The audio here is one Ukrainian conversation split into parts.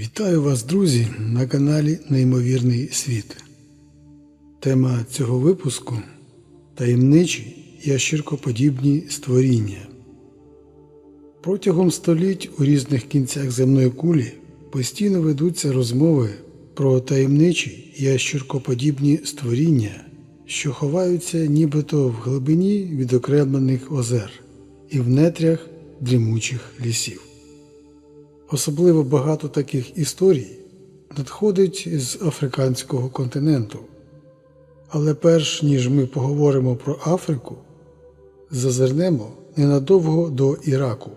Вітаю вас, друзі, на каналі Неймовірний світ. Тема цього випуску таємничі ящіркоподібні створіння. Протягом століть у різних кінцях земної кулі постійно ведуться розмови про таємничі ящіркоподібні створіння, що ховаються нібито в глибині відокремлених озер і в нетрях дрімучих лісів. Особливо багато таких історій надходить з африканського континенту. Але перш ніж ми поговоримо про Африку, зазирнемо ненадовго до Іраку,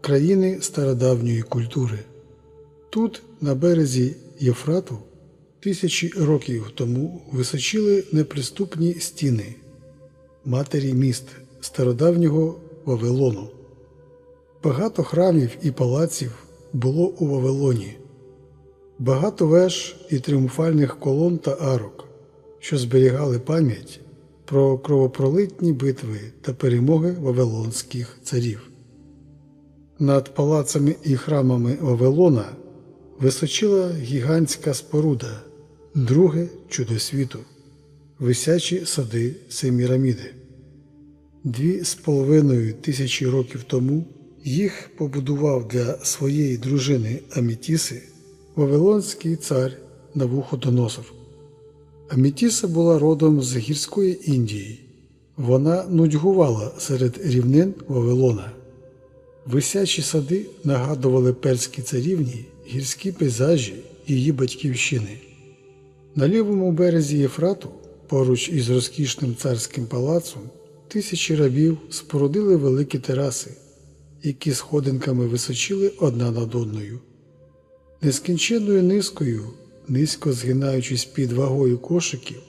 країни стародавньої культури. Тут, на березі Єфрату, тисячі років тому височили неприступні стіни матері міст стародавнього Вавилону. Багато храмів і палаців було у Вавилоні, багато веж і тріумфальних колон та арок, що зберігали пам'ять про кровопролитні битви та перемоги вавилонських царів. Над палацами і храмами Вавилона височила гігантська споруда, друге чудо світу, висячі сади Семіраміди. Дві з половиною тисячі років тому їх побудував для своєї дружини Амітіси Вавилонський цар Навуходоносор. Амітіса була родом з гірської Індії. Вона нудьгувала серед рівнин Вавилона. Висячі сади нагадували перські царівні гірські пейзажі її батьківщини. На лівому березі Єфрату, поруч із розкішним царським палацом, тисячі рабів спорудили великі тераси, які сходинками височили одна над одною. Нескінченною низкою, низько згинаючись під вагою кошиків,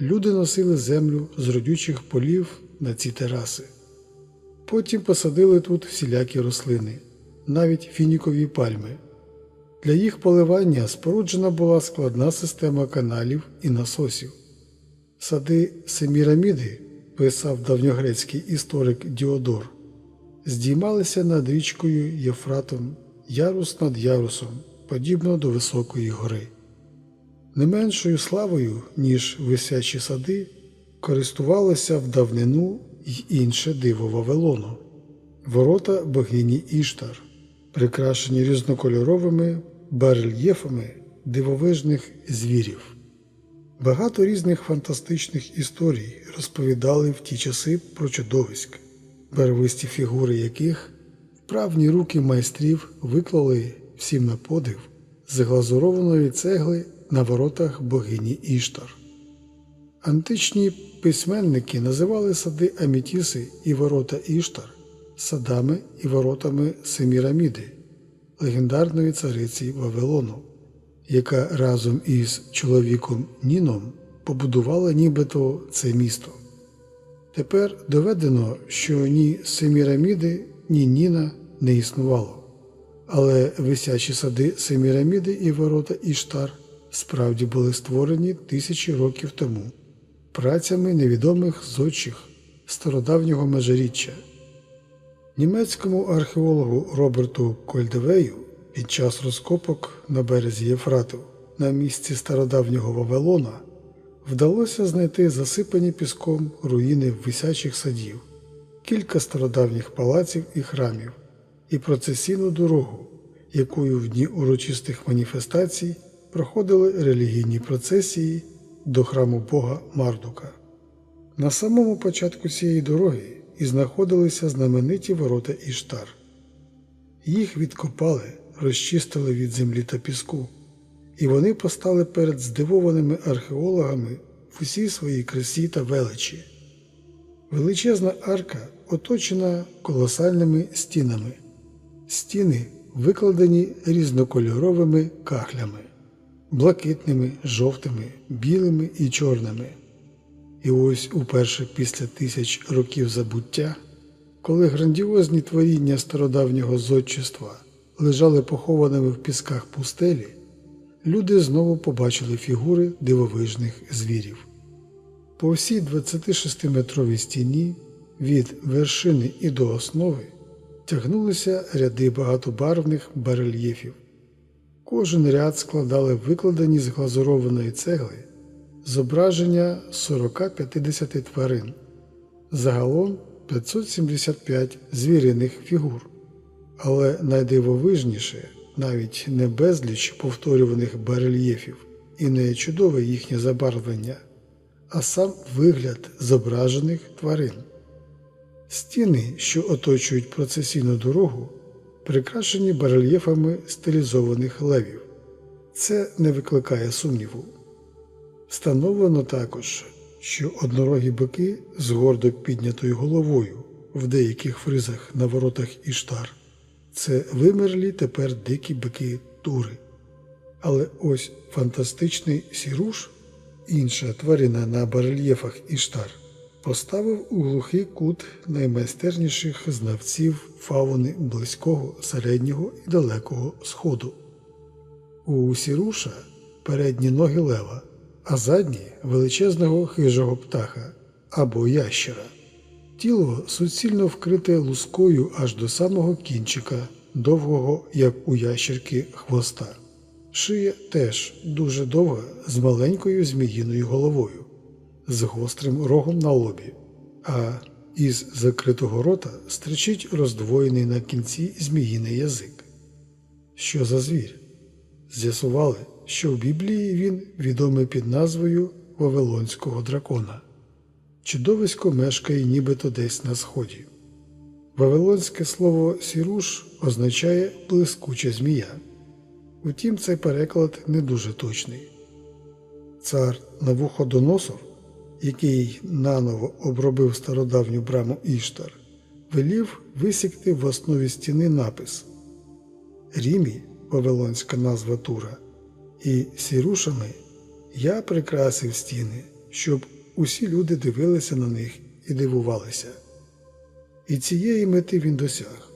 люди носили землю з родючих полів на ці тераси. Потім посадили тут всілякі рослини, навіть фінікові пальми. Для їх поливання споруджена була складна система каналів і насосів. Сади Семіраміди, писав давньогрецький історик Діодор, здіймалися над річкою Єфратом ярус над ярусом, подібно до високої гори. Не меншою славою, ніж висячі сади, користувалося в давнину й інше диво Вавилону ворота богині Іштар, прикрашені різнокольоровими барельєфами дивовижних звірів. Багато різних фантастичних історій розповідали в ті часи про чудовиськ, барвисті фігури яких вправні руки майстрів виклали всім на подив з глазурованої цегли на воротах богині Іштар. Античні письменники називали сади Амітіси і ворота Іштар садами і воротами Семіраміди, легендарної цариці Вавилону, яка разом із чоловіком Ніном побудувала нібито це місто. Тепер доведено, що ні Семіраміди, ні Ніна не існувало, але висячі сади Семіраміди і ворота Іштар справді були створені тисячі років тому працями невідомих зодчих стародавнього межиріччя. Німецькому археологу Роберту Кольдевею під час розкопок на березі Єфрату на місці стародавнього Вавилона вдалося знайти засипані піском руїни висячих садів, кілька стародавніх палаців і храмів і процесійну дорогу, якою в дні урочистих маніфестацій проходили релігійні процесії до храму Бога Мардука. На самому початку цієї дороги і знаходилися знамениті ворота Іштар. Їх відкопали, розчистили від землі та піску, і вони постали перед здивованими археологами в усій своїй красі та величі. Величезна арка оточена колосальними стінами, стіни викладені різнокольоровими кахлями, блакитними, жовтими, білими і чорними. І ось уперше після тисяч років забуття, коли грандіозні творіння стародавнього зодчества лежали похованими в пісках пустелі, люди знову побачили фігури дивовижних звірів. По всій 26-метровій стіні від вершини і до основи тягнулися ряди багатобарвних барельєфів. Кожен ряд складали викладені з глазурованої цегли зображення 40-50 тварин, загалом 575 звіриних фігур. Але найдивовижніше навіть не безліч повторюваних барельєфів і не чудове їхнє забарвлення, а сам вигляд зображених тварин. Стіни, що оточують процесійну дорогу, прикрашені барельєфами стилізованих левів. Це не викликає сумніву. Встановлено також, що однорогі бики з гордо піднятою головою в деяких фризах на воротах Іштар це вимерлі тепер дикі бики тури. Але ось фантастичний сіруш, інша тварина на барельєфах Іштар, поставив у глухий кут наймайстерніших знавців фауни близького, середнього і далекого сходу. У сіруша передні ноги лева, а задні величезного хижого птаха або ящера. Тіло суцільно вкрите лускою аж до самого кінчика, довгого, як у ящерки, хвоста. Шия теж дуже довга, з маленькою зміїною головою, з гострим рогом на лобі, а із закритого рота стричить роздвоєний на кінці зміїний язик. Що за звір? З'ясували, що в Біблії він відомий під назвою Вавилонського дракона. Чудовисько мешкає нібито десь на сході. Вавилонське слово сіруш означає блискуча змія. Утім, цей переклад не дуже точний. Цар Навуходоносор, який наново обробив стародавню браму Іштар, велів висікти в основі стіни напис Рімі, вавилонська назва Тура, і сірушами я прикрасив стіни, щоб усі люди дивилися на них і дивувалися. І цієї мети він досяг.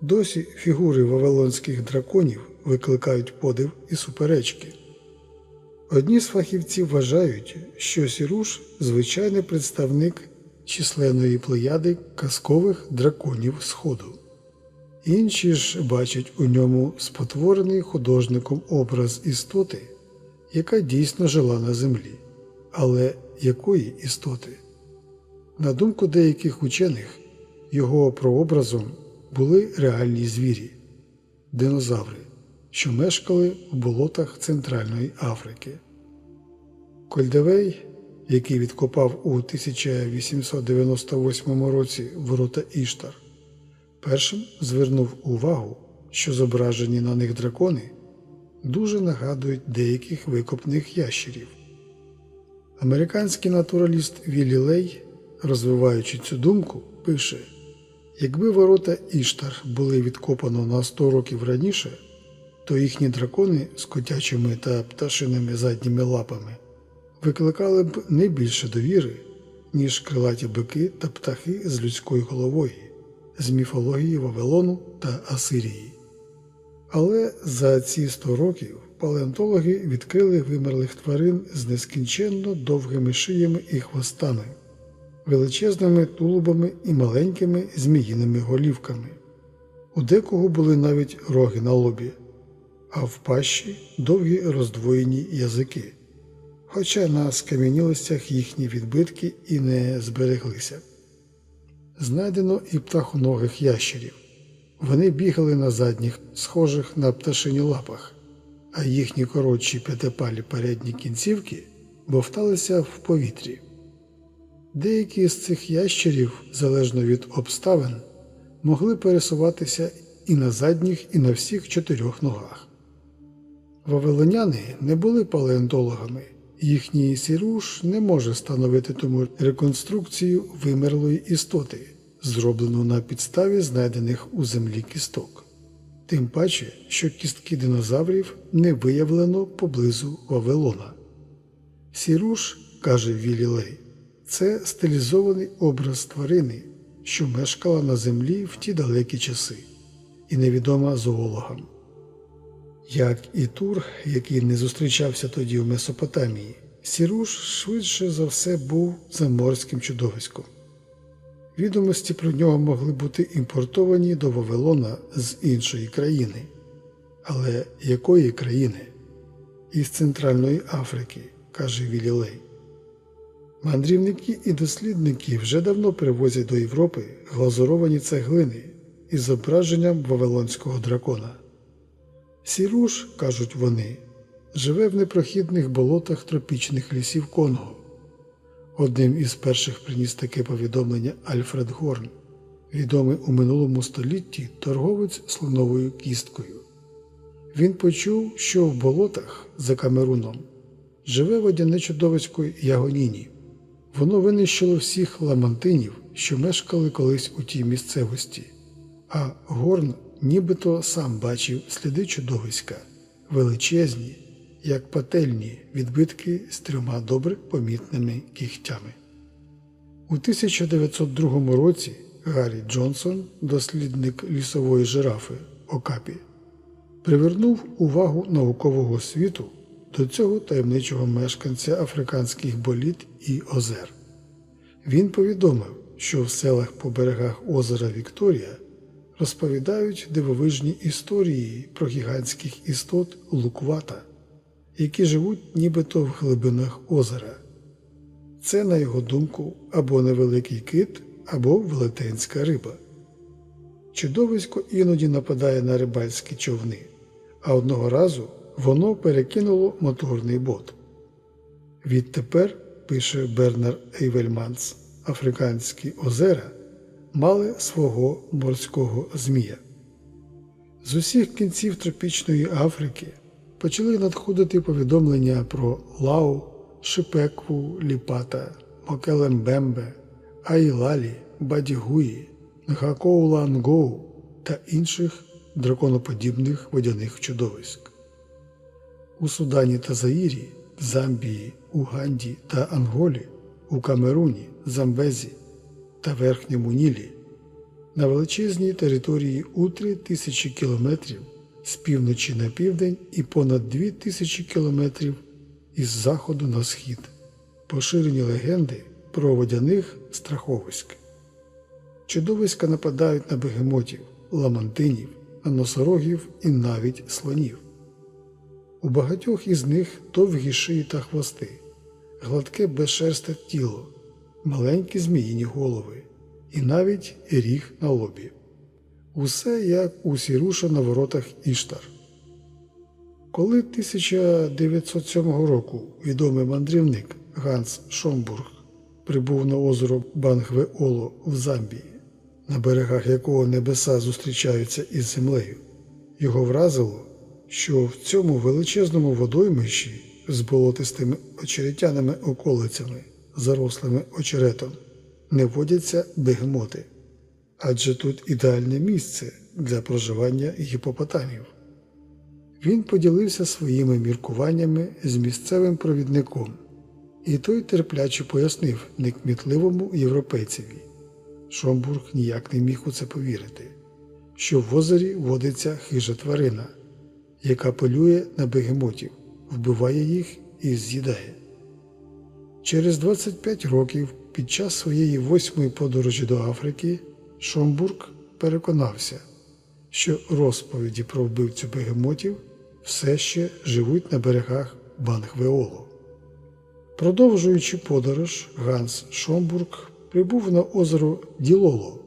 Досі фігури вавилонських драконів викликають подив і суперечки. Одні з фахівців вважають, що Сіруш звичайний представник численної плеяди казкових драконів Сходу. Інші ж бачать у ньому спотворений художником образ істоти, яка дійсно жила на землі. Але якої істоти? На думку деяких учених, його прообразом були реальні звірі динозаври, що мешкали в болотах Центральної Африки. Кольдевей, який відкопав у 1898 році ворота Іштар, першим звернув увагу, що зображені на них дракони дуже нагадують деяких викопних ящерів. Американський натураліст Віллі Лей, розвиваючи цю думку, пише: якби ворота Іштар були відкопано на 100 років раніше, то їхні дракони з котячими та пташиними задніми лапами викликали б не більше довіри, ніж крилаті бики та птахи з людською головою, з міфології Вавилону та Асирії. Але за ці 100 років палеонтологи відкрили вимерлих тварин з нескінченно довгими шиями і хвостами, величезними тулубами і маленькими зміїними голівками. У декого були навіть роги на лобі, а в пащі довгі роздвоєні язики, хоча на скам'янілостях їхні відбитки і не збереглися. Знайдено і птахоногих ящерів. Вони бігали на задніх, схожих на пташині лапах, а їхні коротші п'ятипалі передні кінцівки бовталися в повітрі. Деякі з цих ящерів, залежно від обставин, могли пересуватися і на задніх, і на всіх чотирьох ногах. Вавилоняни не були палеонтологами, їхній сіруш не може становити тому реконструкцію вимерлої істоти, зроблену на підставі знайдених у землі кісток. Тим паче, що кістки динозаврів не виявлено поблизу Вавилона. Сіруш, каже Віллі Лей, це стилізований образ тварини, що мешкала на землі в ті далекі часи, і невідома зоологам. Як і Тур, який не зустрічався тоді в Месопотамії, Сіруш швидше за все був заморським чудовиськом. Відомості про нього могли бути імпортовані до Вавилона з іншої країни. Але якої країни? Із Центральної Африки, каже Вілілей. Мандрівники і дослідники вже давно привозять до Європи глазуровані цеглини із зображенням вавилонського дракона. Сіруш, кажуть вони, живе в непрохідних болотах тропічних лісів Конго. Одним із перших приніс таке повідомлення Альфред Горн, відомий у минулому столітті торговець слоновою кісткою. Він почув, що в болотах за Камеруном живе водяне чудовисько Ягоніні. Воно винищило всіх ламантинів, що мешкали колись у тій місцевості, а Горн нібито сам бачив сліди чудовиська, величезні, як пательні відбитки з трьома добре помітними кігтями. У 1902 році Гаррі Джонсон, дослідник лісової жирафи Окапі, привернув увагу наукового світу до цього таємничого мешканця африканських боліт і озер. Він повідомив, що в селах по берегах озера Вікторія розповідають дивовижні історії про гігантських істот луквата, які живуть нібито в глибинах озера. Це, на його думку, або невеликий кит, або велетенська риба. Чудовисько іноді нападає на рибальські човни, а одного разу воно перекинуло моторний бот. Відтепер, пише Бернар Ейвельманс, Африканські озера мали свого морського змія. З усіх кінців тропічної Африки почали надходити повідомлення про Лау, Шипекву, Ліпата, Мокелембембе, Айлалі, Бадігуї, Нхакоулангоу та інших драконоподібних водяних чудовиськ. У Судані та Заїрі, Замбії, Уганді та Анголі, у Камеруні, Замбезі та Верхньому Нілі на величезній території у 3 тисячі кілометрів з півночі на південь і понад 2 тисячі кілометрів із заходу на схід, поширені легенди про водяних страховиськ. Чудовиська нападають на бегемотів, ламантинів, носорогів і навіть слонів. У багатьох із них довгі шиї та хвости, гладке безшерсте тіло, маленькі зміїні голови і навіть ріг на лобі. Усе як у сіруша на воротах Іштар. Коли 1907 року відомий мандрівник Ганс Шомбург прибув на озеро Бангвеоло в Замбії, на берегах якого небеса зустрічаються із землею, його вразило, що в цьому величезному водоймищі з болотистими очеретяними околицями, зарослими очеретом, не водяться бегемоти, адже тут ідеальне місце для проживання гіпопотамів. Він поділився своїми міркуваннями з місцевим провідником, і той терпляче пояснив некмітливому європейцеві. Шомбург ніяк не міг у це повірити, що в озері водиться хижа тварина, яка полює на бегемотів, вбиває їх і з'їдає. Через 25 років під час своєї восьмої подорожі до Африки Шомбург переконався, що розповіді про вбивцю бегемотів все ще живуть на берегах Бангвеоло. Продовжуючи подорож, Ганс Шомбург прибув на озеро Ділоло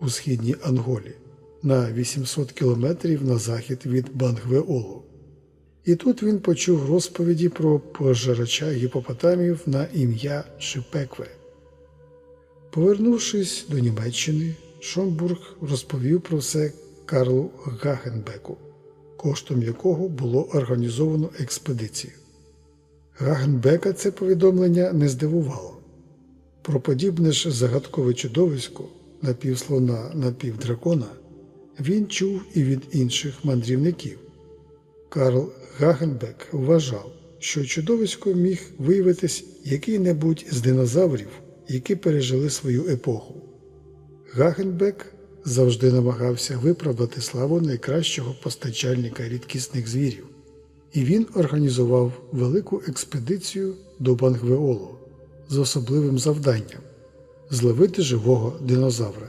у східній Анголі на 800 кілометрів на захід від Бангвеоло. І тут він почув розповіді про пожирача гіпопотамів на ім'я Шипекве. Повернувшись до Німеччини, Шомбург розповів про все Карлу Гагенбеку, коштом якого було організовано експедицію. Гагенбека це повідомлення не здивувало. Про подібне ж загадкове чудовисько напівслона напівдракона він чув і від інших мандрівників. Карл Гагенбек вважав, що чудовисько міг виявитись який-небудь з динозаврів, які пережили свою епоху. Гагенбек завжди намагався виправдати славу найкращого постачальника рідкісних звірів, і він організував велику експедицію до Бангвеоло з особливим завданням зловити живого динозавра.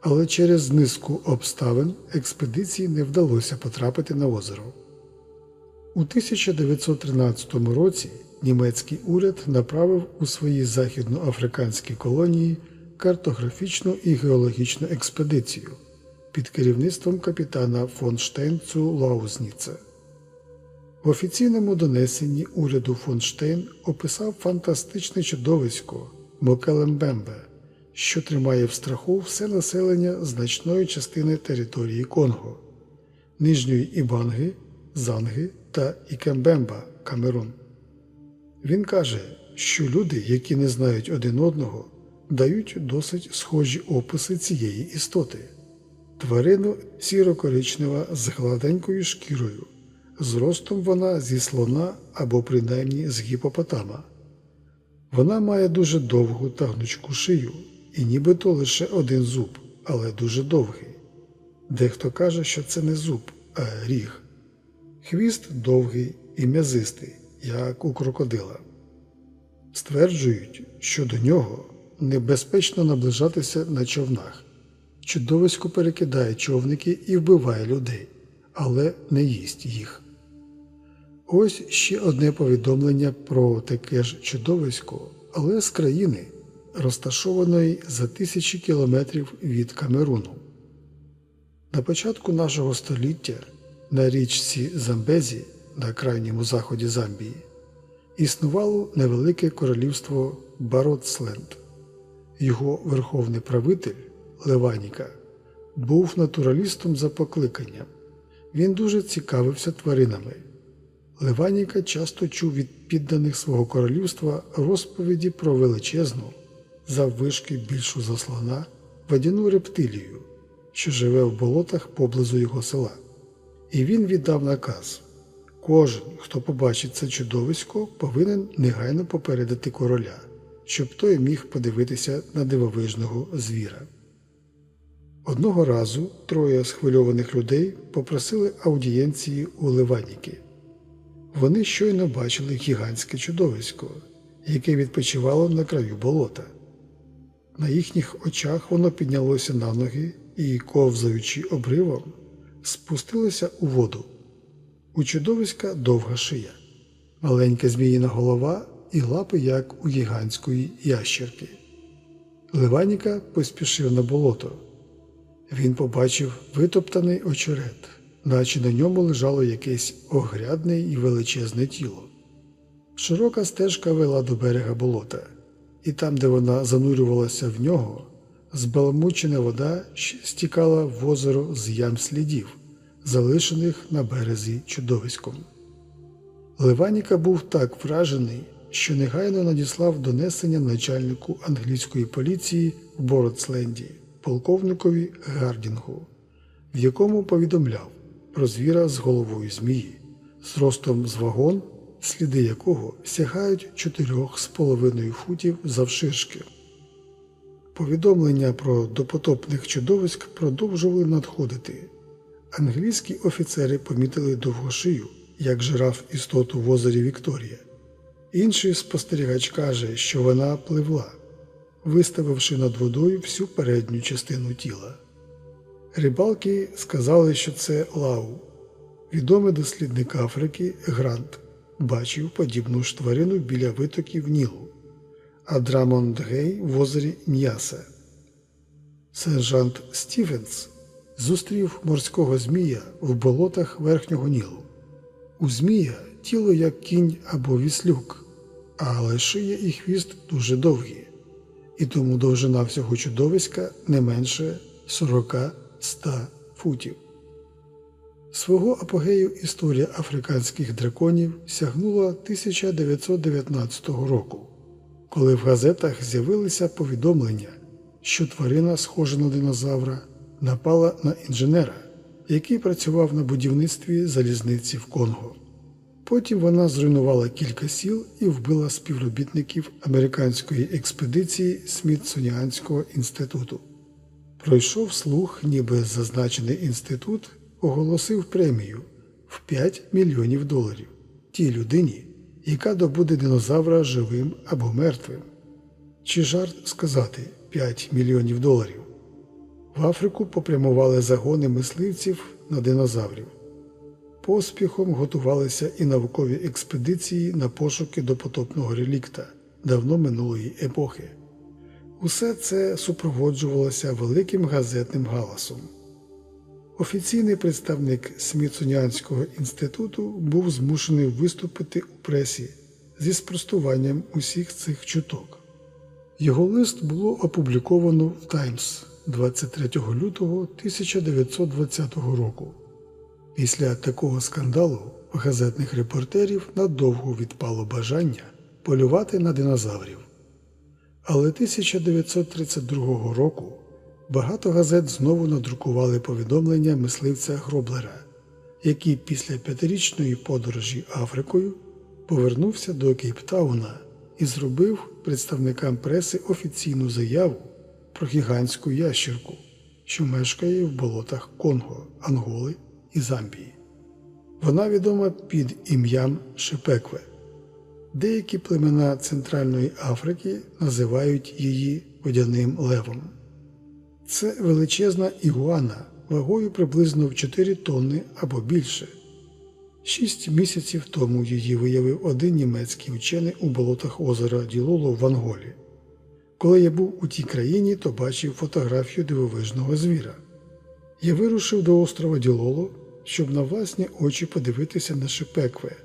але через низку обставин експедиції не вдалося потрапити на озеро. У 1913 році німецький уряд направив у свої західноафриканські колонії картографічну і геологічну експедицію під керівництвом капітана фон Штейнцу Лаузніца. В офіційному донесенні уряду фон Штейн описав фантастичне чудовисько Мокелембембе, що тримає в страху все населення значної частини території Конго, Нижньої Ібанги, Занги та Ікембемба Камерун. Він каже, що люди, які не знають один одного, дають досить схожі описи цієї істоти. Тварину сіро-коричнева з гладенькою шкірою. Зростом вона зі слона або принаймні з гіпопотама. Вона має дуже довгу та гнучку шию і нібито лише один зуб, але дуже довгий. Дехто каже, що це не зуб, а ріг. Хвіст довгий і м'язистий, як у крокодила. Стверджують, що до нього небезпечно наближатися на човнах. Чудовисько перекидає човники і вбиває людей, але не їсть їх. Ось ще одне повідомлення про таке ж чудовисько, але з країни, розташованої за тисячі кілометрів від Камеруну. На початку нашого століття на річці Замбезі на крайньому заході Замбії існувало невелике королівство Бароцленд. Його верховний правитель Леваніка був натуралістом за покликанням. Він дуже цікавився тваринами. Леваніка часто чув від підданих свого королівства розповіді про величезну, заввишки більшу за слона, водяну рептилію, що живе в болотах поблизу його села. І він віддав наказ кожен, хто побачить це чудовисько, повинен негайно попередити короля, щоб той міг подивитися на дивовижного звіра. Одного разу троє схвильованих людей попросили аудієнції у Ливаніки. Вони щойно бачили гігантське чудовисько, яке відпочивало на краю болота. На їхніх очах воно піднялося на ноги і, ковзаючи обривом, спустилося у воду. У чудовиська довга шия, маленька зміїна голова і лапи, як у гігантської ящерки. Ливаніка поспішив на болото. Він побачив витоптаний очерет, наче на ньому лежало якесь огрядне і величезне тіло. Широка стежка вела до берега болота, і там, де вона занурювалася в нього, збаламучена вода стікала в озеро з ям слідів, залишених на березі чудовиськом. Леваніка був так вражений, що негайно надіслав донесення начальнику англійської поліції в Бородсленді, полковникові Гардінгу, в якому повідомляв про звіра з головою змії, з ростом з вагон, сліди якого сягають 4,5 футів завширшки. Повідомлення про допотопних чудовиськ продовжували надходити. Англійські офіцери помітили довгошию, як жираф істоту в озері Вікторія. Інший спостерігач каже, що вона пливла, виставивши над водою всю передню частину тіла. Рибалки сказали, що це лау. Відомий дослідник Африки Грант бачив подібну ж тварину біля витоків Нілу, а Драмонд Гей в озері Ньясе. Сержант Стівенс зустрів морського змія в болотах верхнього Нілу. У змія тіло як кінь або віслюк, але шия і хвіст дуже довгі, і тому довжина всього чудовиська не менше 40-100 футів. Свого апогею історія африканських драконів сягнула 1919 року, коли в газетах з'явилися повідомлення, що тварина, схожа на динозавра, напала на інженера, який працював на будівництві залізниці в Конго. Потім вона зруйнувала кілька сіл і вбила співробітників американської експедиції Смітсоніанського інституту. Пройшов слух, ніби зазначений інститут оголосив премію в 5 мільйонів доларів тій людині, яка добуде динозавра живим або мертвим. Чи жарт сказати 5 мільйонів доларів? В Африку попрямували загони мисливців на динозаврів. Поспіхом готувалися і наукові експедиції на пошуки допотопного релікта давно минулої епохи. Усе це супроводжувалося великим газетним галасом. Офіційний представник Смітсоніанського інституту був змушений виступити у пресі зі спростуванням усіх цих чуток. Його лист було опубліковано в Таймс 23 лютого 1920 року. Після такого скандалу в газетних репортерів надовго відпало бажання полювати на динозаврів. Але 1932 року багато газет знову надрукували повідомлення мисливця Гроблера, який після п'ятирічної подорожі Африкою повернувся до Кейптауна і зробив представникам преси офіційну заяву про гігантську ящерку, що мешкає в болотах Конго, Анголи і Замбії. Вона відома під ім'ям Шепекве. Деякі племена Центральної Африки називають її водяним левом. Це величезна ігуана вагою приблизно в 4 тонни або більше. Шість місяців тому її виявив один німецький вчений у болотах озера Ділоло в Анголі. Коли я був у тій країні, то бачив фотографію дивовижного звіра. Я вирушив до острова Ділоло, щоб на власні очі подивитися на шипекве,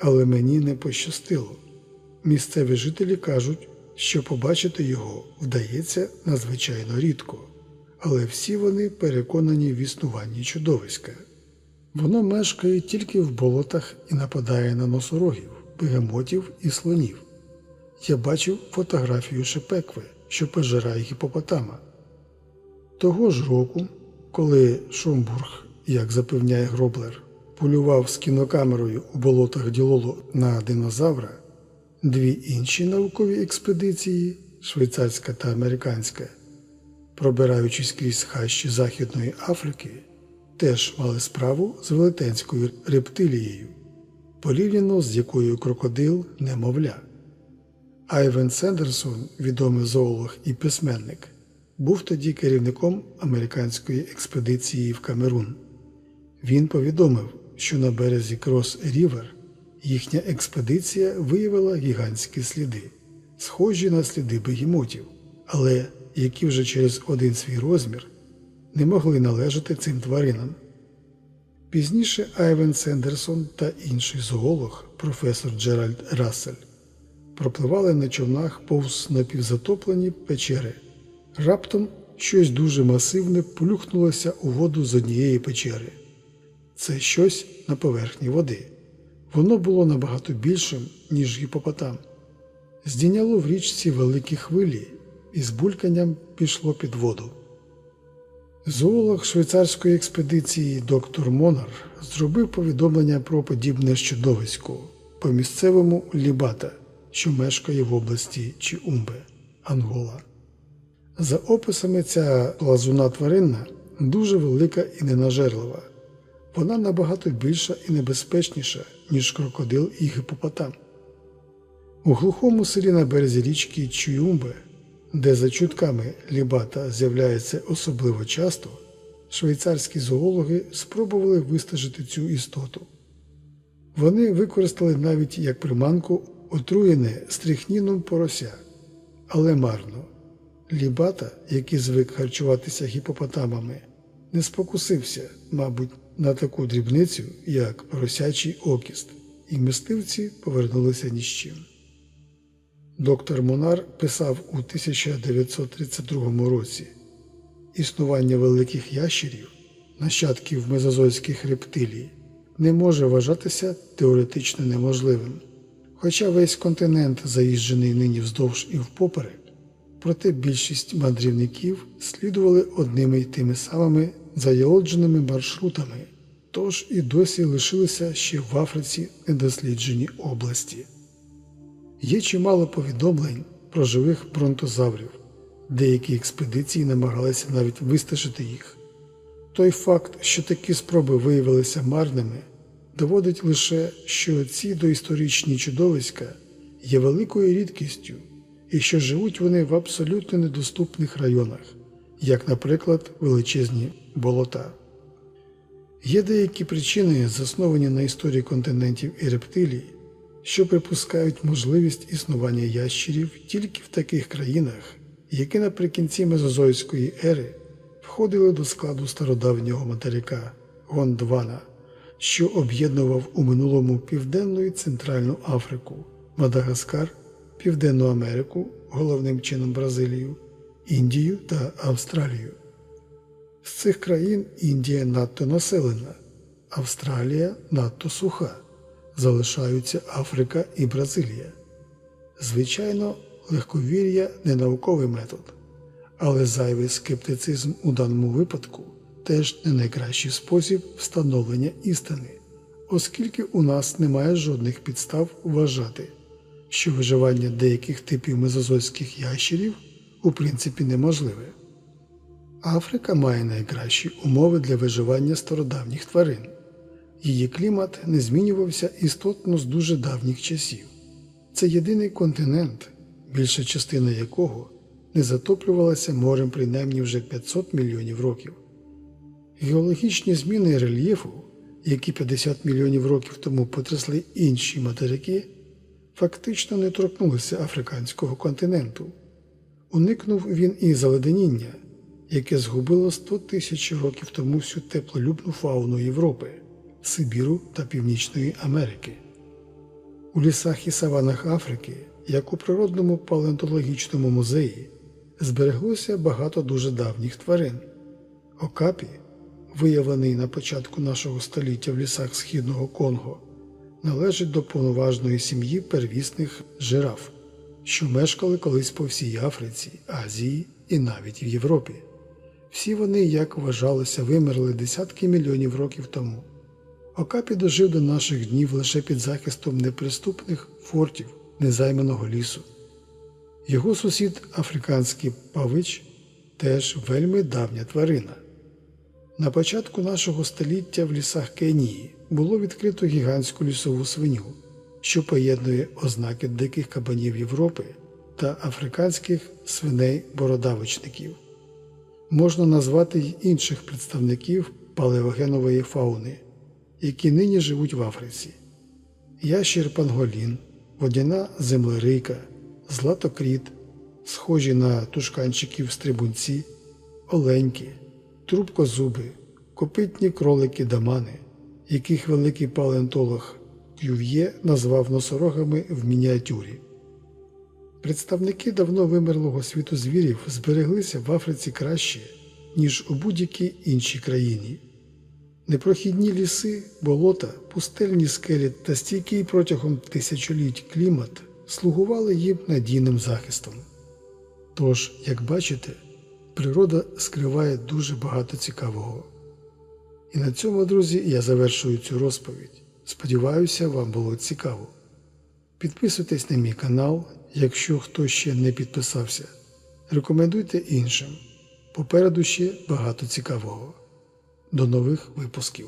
але мені не пощастило. Місцеві жителі кажуть, що побачити його вдається надзвичайно рідко, але всі вони переконані в існуванні чудовиська. Воно мешкає тільки в болотах і нападає на носорогів, бегемотів і слонів. Я бачив фотографію Шепекви, що пожирає гіпопотама. Того ж року, коли Шомбург, як запевняє Гроблер, полював з кінокамерою у болотах Ділоло на динозавра, дві інші наукові експедиції, швейцарська та американська, пробираючись крізь хащі Західної Африки, теж мали справу з велетенською рептилією, порівняно з якою крокодил немовля. Айвен Сендерсон, відомий зоолог і письменник, був тоді керівником американської експедиції в Камерун. Він повідомив, що на березі Крос Рівер їхня експедиція виявила гігантські сліди, схожі на сліди бегемотів, але які вже через один свій розмір не могли належати цим тваринам. Пізніше Айвен Сендерсон та інший зоолог, професор Джеральд Рассель, пропливали на човнах повз напівзатоплені печери. Раптом щось дуже масивне плюхнулося у воду з однієї печери. Це щось на поверхні води. Воно було набагато більшим, ніж гіпопотам. Здійняло в річці великі хвилі і з бульканням пішло під воду. Зоолог швейцарської експедиції доктор Монар зробив повідомлення про подібне чудовисько по місцевому Лібата, що мешкає в області Чіумбе, Ангола. За описами, ця лазуна тваринна дуже велика і ненажерлива. Вона набагато більша і небезпечніша, ніж крокодил і гіпопотам. У глухому селі на березі річки Чуюмбе, де за чутками лібата з'являється особливо часто, швейцарські зоологи спробували вистежити цю істоту. Вони використали навіть як приманку отруєне стрихніном порося, але марно. Лібата, який звик харчуватися гіпопотамами, не спокусився, мабуть, на таку дрібницю, як поросячий окіст, і мисливці повернулися ні з чим. Доктор Монар писав у 1932 році існування великих ящерів, нащадків мезозойських рептилій, не може вважатися теоретично неможливим. Хоча весь континент заїжджений нині вздовж і впоперек, проте більшість мандрівників слідували одними й тими самими заєлодженими маршрутами, тож і досі лишилися ще в Африці недосліджені області. Є чимало повідомлень про живих бронтозаврів, деякі експедиції намагалися навіть вистежити їх. Той факт, що такі спроби виявилися марними, доводить лише, що ці доісторичні чудовиська є великою рідкістю і що живуть вони в абсолютно недоступних районах, як, наприклад, величезні болота. Є деякі причини, засновані на історії континентів і рептилій, що припускають можливість існування ящерів тільки в таких країнах, які наприкінці Мезозойської ери входили до складу стародавнього материка Гондвана, що об'єднував у минулому Південну і Центральну Африку, Мадагаскар, Південну Америку, головним чином Бразилію, Індію та Австралію. З цих країн Індія надто населена, Австралія надто суха, залишаються Африка і Бразилія. Звичайно, легковір'я не науковий метод, але зайвий скептицизм у даному випадку теж не найкращий спосіб встановлення істини, оскільки у нас немає жодних підстав вважати, що виживання деяких типів мезозойських ящерів у принципі неможливе. Африка має найкращі умови для виживання стародавніх тварин. Її клімат не змінювався істотно з дуже давніх часів. Це єдиний континент, більша частина якого не затоплювалася морем принаймні вже 500 мільйонів років. Геологічні зміни рельєфу, які 50 мільйонів років тому потрясли інші материки, фактично не торкнулися африканського континенту. Уникнув він і заледеніння, яке згубило 100 тисяч років тому всю теплолюбну фауну Європи, Сибіру та Північної Америки. У лісах і саванах Африки, як у природному палеонтологічному музеї, збереглося багато дуже давніх тварин. Окапі, виявлений на початку нашого століття в лісах східного Конго, належить до повноважної сім'ї первісних жираф, що мешкали колись по всій Африці, Азії і навіть в Європі. Всі вони, як вважалося, вимерли десятки мільйонів років тому. Окапі дожив до наших днів лише під захистом неприступних фортів незайманого лісу. Його сусід африканський павич теж вельми давня тварина. На початку нашого століття в лісах Кенії було відкрито гігантську лісову свиню, що поєднує ознаки диких кабанів Європи та африканських свиней-бородавочників. Можна назвати й інших представників палеогенової фауни, які нині живуть в Африці: ящір панголін, водяна землерийка, златокріт, схожі на тушканчиків стрибунці, оленьки, трубкозуби, копитні кролики дамани, яких великий палеонтолог Кюв'є назвав носорогами в мініатюрі. Представники давно вимерлого світу звірів збереглися в Африці краще, ніж у будь-якій іншій країні. Непрохідні ліси, болота, пустельні скелі та стійкий протягом тисячоліть клімат слугували їм надійним захистом. Тож, як бачите, природа скриває дуже багато цікавого. І на цьому, друзі, я завершую цю розповідь. Сподіваюся, вам було цікаво. Підписуйтесь на мій канал, якщо хто ще не підписався. Рекомендуйте іншим. Попереду ще багато цікавого. До нових випусків.